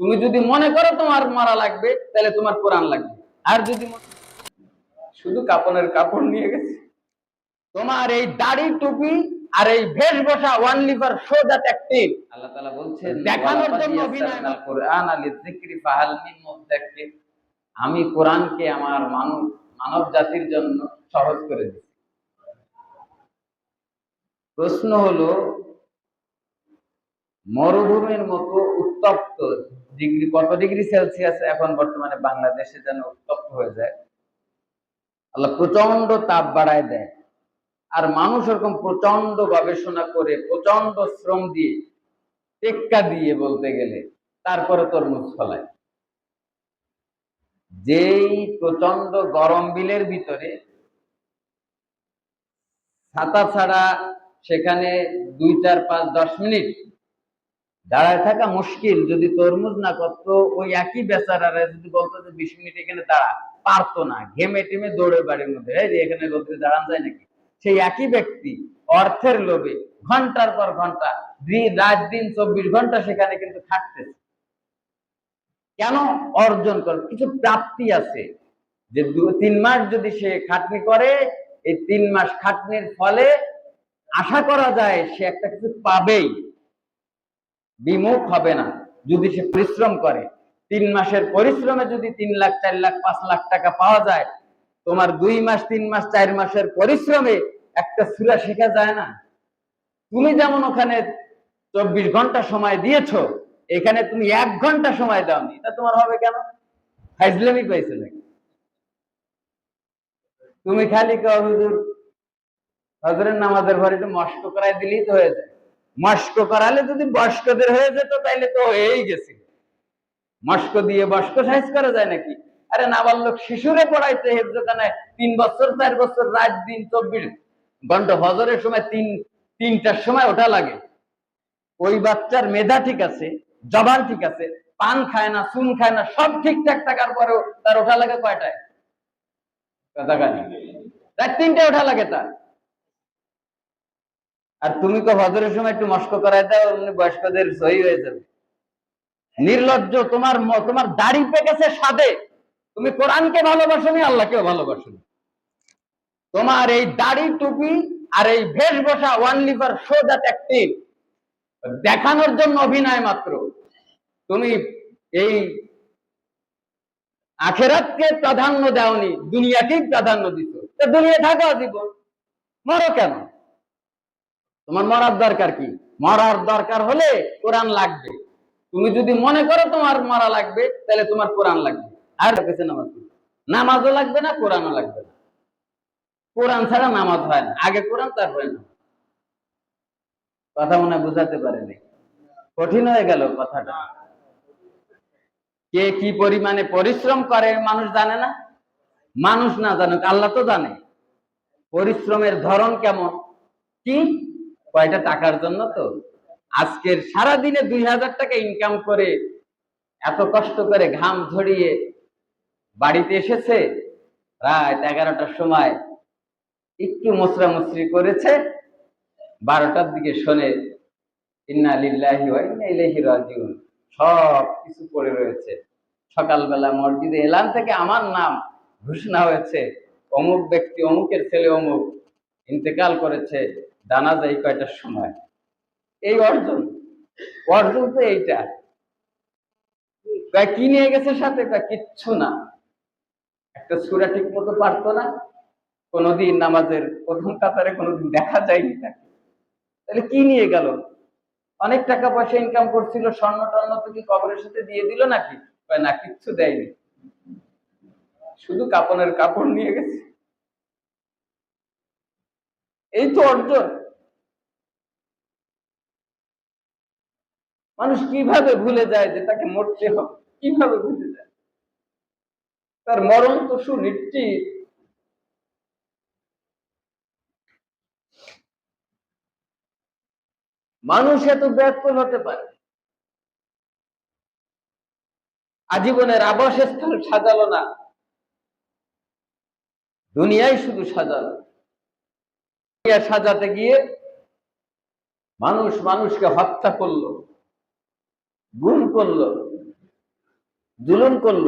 তুমি যদি মনে করো তোমার মারা লাগবে তাহলে তোমার কোরআন লাগবে। আর যদি শুধু কাপড়ের কাপড় নিয়ে গেছে। তোমার এই দাড়ি টুপি আর এই বেশ বসা one liver show that active আল্লাহ তাআলা বলছেন দেখানোর জন্য অভিনয় অভিনয় কোরআন আলি যিকরি ফাহাল মিন মুদ্দাক্কির। আমি কোরআনকে আমার মানব মানব জাতির জন্য সহজ করে দিই প্রশ্ন হলো মরুভূমির মতো উত্তপ্ত ডিগ্রি, কত ডিগ্রি সেলসিয়াস এখন বর্তমানে বাংলাদেশে যেন উত্তপ্ত হয়ে যায়? আল্লাহ প্রচণ্ড তাপ বাড়ায় দেয়। আর মানুষ এরকম প্রচণ্ড গবেষণা করে প্রচণ্ড শ্রম দিয়ে, টেক্কা দিয়ে বলতে গেলে, তারপরে তরমুজ ফলায়। যেই প্রচণ্ড গরম বিলের ভিতরে ছাতা ছাড়া সেখানে দুই, চার, পাঁচ, দশ মিনিট দাঁড়ায় থাকা মুশকিল, যদি তরমুজ না করতো, ওই একই বেচারারা যদি বলতো যে বিশ মিনিট এখানে দাঁড়া, পারতো না। ঘেমে টেমে দৌড়ে বাড়ির মধ্যে যে এখানে রোদ্রে দাঁড়ান যায় নাকি? সেই একই ব্যক্তি অর্থের লোভে ঘণ্টার পর ঘণ্টা রাত দিন চব্বিশ ঘণ্টা সেখানে কিন্তু খাটতেছে কেন? অর্জন করে কিছু প্রাপ্তি আছে। যে তিন মাস যদি সে খাটনি করে, এই তিন মাস খাটনির ফলে আশা করা যায় সে একটা কিছু পাবেই। বিমুখ হবে না। যদি সে পরিশ্রম করে, তিন মাসের পরিশ্রমে যদি তিন লাখ, চার লাখ, পাঁচ লাখ টাকা পাওয়া যায়, তোমার দুই মাস, তিন মাস, চার মাসের পরিশ্রমে একটা সুরা শেখা যায় না। তুমি যেমন ওখানে চব্বিশ ঘণ্টা সময় দিয়েছ, এখানে তুমি এক ঘণ্টা সময় দাওনি, তা তোমার হবে কেন? ফাইজলামি পাইছে নাকি? তুমি খালি কও, হুজুর হজরের নামাজের ঘরে একটু মস্ক করাই দিলেই তো হয়ে যায়। মস্ক করালে যদি বয়স্কদের হয়ে যেত, তাইলে তো হয়েই গেছিল। মস্ক দিয়ে বয়স্ক সাইজ করা যায় নাকি? আরে নাবালক শিশুরে পড়াইতে হেফজখানায় তিন বছর, চার বছর, রাত দিন, চব্বিশ ঘণ্টা হজরের সময় তিন, তিনটার সময় ওঠা লাগে। ওই বাচ্চার মেধা ঠিক আছে, জবান ঠিক আছে, পান খায় না, চুন খায় না, সব ঠিকঠাক থাকার পরেও তার ওঠা লাগে কয়টায়? রাত তিনটায় ওঠা লাগে তার। আর তুমি তো হজরের সময় একটু মস্ক করাই দাও, এমনি বয়স্কদের সহি হয়ে যাবে। নির্লজ্জ, তোমার তোমার দাড়ি পেকেছে সাদে। তুমি কোরআনকে ভালোবাসনি, আল্লাহকেও ভালোবাসনি। তোমার এই দাড়ি টুপি আর এই বেশ বসা one liver show that active দেখানোর জন্য অভিনয় মাত্র। তুমি এই আখেরাতকে প্রাধান্য দাওনি, দুনিয়াকেই প্রাধান্য দিত দুনিয়া থাকা জীবন মরো কেন? তোমার মরার দরকার কি? মরার দরকার হলে কোরআন লাগবে। তুমি যদি মনে করো তোমার মরা লাগবে, তাহলে তোমার কোরআন লাগবে। আর কাছে নামাজ নামাজও লাগবে না, কোরআনও লাগবে না। কোরআন ছাড়া নামাজ হয় না। আগে কোরআন, তারপরে না কথা মনে বুঝাতে পারেনি? কঠিন হয়ে গেল কথাটা। কে কি পরিমাণে পরিশ্রম করে, মানুষ জানে না? মানুষ না জানুক, আল্লাহ তো জানে। পরিশ্রমের ধরন কেমন? কি? কয়টা টাকার জন্য তো? আজকের সারা দিনে দুই হাজার টাকা ইনকাম করে এত কষ্ট করে ঘাম ঝরিয়ে বাড়িতে এসেছে, রাত এগারোটার সময় একটু মুসরা মুসরি করেছে, বারোটার দিকে শোনে, ইন্না সব কিছু পড়ে রয়েছে। সকালবেলা মসজিদে এলান থেকে আমার নাম ঘোষণা হয়েছে, অমুক ব্যক্তি অমুকের ছেলে অমুক, ইন্তেকাল করেছে। জানা যায় কয়টার সময়? এই অর্জন। অর্জন তো এইটা। কি নিয়ে গেছে সাথে? কয়, কিচ্ছু না। একটা সুরা ঠিক মতো পারতো না। কোনোদিন নামাজের প্রথম কাতারে কোনোদিন দেখা যায়নি তাকে। তাহলে কি নিয়ে গেল? অনেক টাকা পয়সা ইনকাম করছিল, স্বর্ণ টর্ণ তো কি কবরের সাথে দিয়ে দিল নাকি? না, কিচ্ছু দেয়নি। শুধু কাপড়ের কাপড় নিয়ে গেছে। এই তো অর্জন। মানুষ কীভাবে ভুলে যায় যে তাকে মরতে হবে? কীভাবে ভুলে যায়? তার মরণ তো সুনিশ্চিত। মানুষ এত ব্যাকুল হতে পারে। আজীবনের আবাসস্থল সাজালো না। দুনিয়ায় শুধু সাজালো। সাজাতে গিয়ে মানুষ মানুষকে হত্যা করল, গুম করল, জুলুম করল।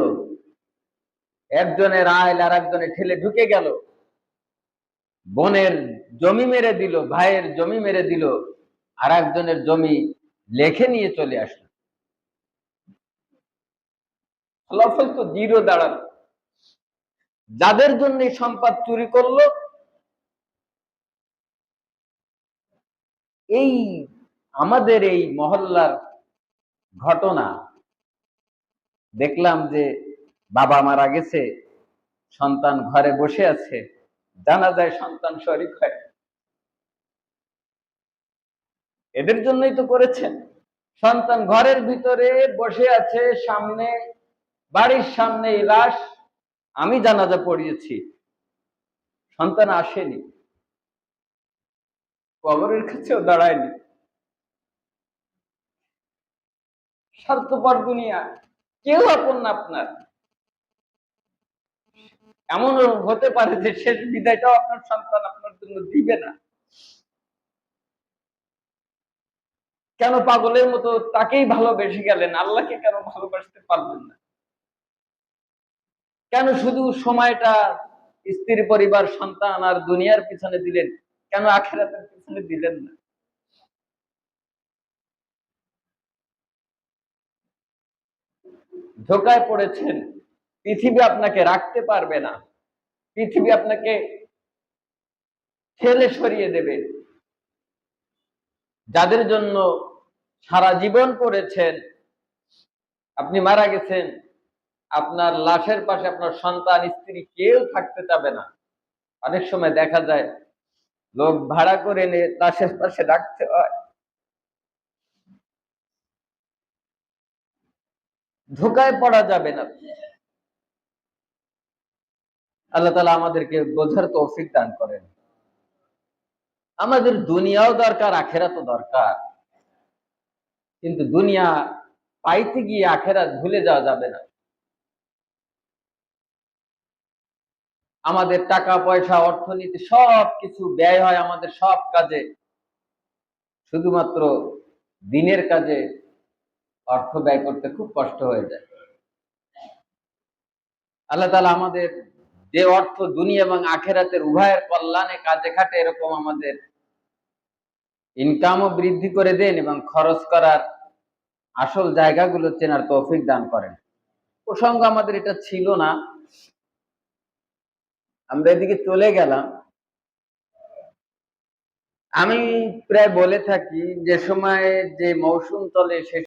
একজনের আইল আর একজনে ঠেলে ঢুকে গেল। বোনের জমি মেরে দিল, ভাইয়ের জমি মেরে দিল, আর একজনের জমি লেখে নিয়ে চলে আসলো। ফলাফল তো জিরো দাঁড়াল। যাদের জন্য সম্পদ চুরি করল এই আমাদের এই মহল্লার ঘটনা। দেখলাম যে বাবা মারা গেছে, সন্তান ঘরে বসে আছে জানা যায় সন্তান শরিক হয়। এদের জন্যই তো করেছেন। সন্তান ঘরের ভিতরে বসে আছে, সামনে, বাড়ির সামনে এই লাশ। আমি জানাজা পড়িয়েছি। সন্তান আসেনি। কবরের কাছেও দাঁড়ায়নি। স্বার্থপর দুনিয়া, কেউ আপন না আপনার। এমন হতে পারে যে শেষ বিদায়টাও আপনার সন্তান আপনার জন্য দিবে না। কেন পাগলের মতো তাকেই ভালোবেসে গেলেন? আল্লাহকে কেন ভালোবাসতে পারলেন না? কেন শুধু সময়টা স্ত্রী, পরিবার, সন্তান আর দুনিয়ার পিছনে দিলেন? কেন আখেরাতের পিছনে দিলেন না? ধোকায় পড়েছেন। পৃথিবী আপনাকে রাখতে পারবে না। পৃথিবী আপনাকে ঠেলে সরিয়ে দেবে। যাদের জন্য সারা জীবন করেছেন আপনি মারা গেছেন, আপনার লাশের পাশে আপনার সন্তান, স্ত্রী কেউ থাকতে চাবে না। অনেক সময় দেখা যায় লোক ভাড়া করে এনে লাশের পাশে রাখতে হয়। ধোকায় পড়া যাবে না। আল্লাহ তালা আমাদেরকে বোঝার তৌফিক দান করেন। আমাদের দুনিয়াও দরকার আখেরা তো দরকার। কিন্তু দুনিয়া পাইতে গিয়ে আখেরা ভুলে যাওয়া যাবে না। আমাদের টাকা, পয়সা, অর্থনীতি সব কিছু ব্যয় হয় আমাদের সব কাজে। শুধুমাত্র দিনের কাজে অর্থ ব্যয় করতে খুব কষ্ট হয়ে যায়। আল্লাহ তালা আমাদের যে অর্থ দুনিয়া এবং আখেরাতের উভয়ের কল্যাণে কাজে খাটে, এরকম আমাদের ইনকামও বৃদ্ধি করে দেন এবং খরচ করার আসল জায়গাগুলো চেনার তৌফিক দান করেন। প্রসঙ্গ আমাদের এটা ছিল না। আমরা এদিকে চলে গেলাম। আমি প্রায় বলে থাকি যে সময় যে মৌসুম চলে সে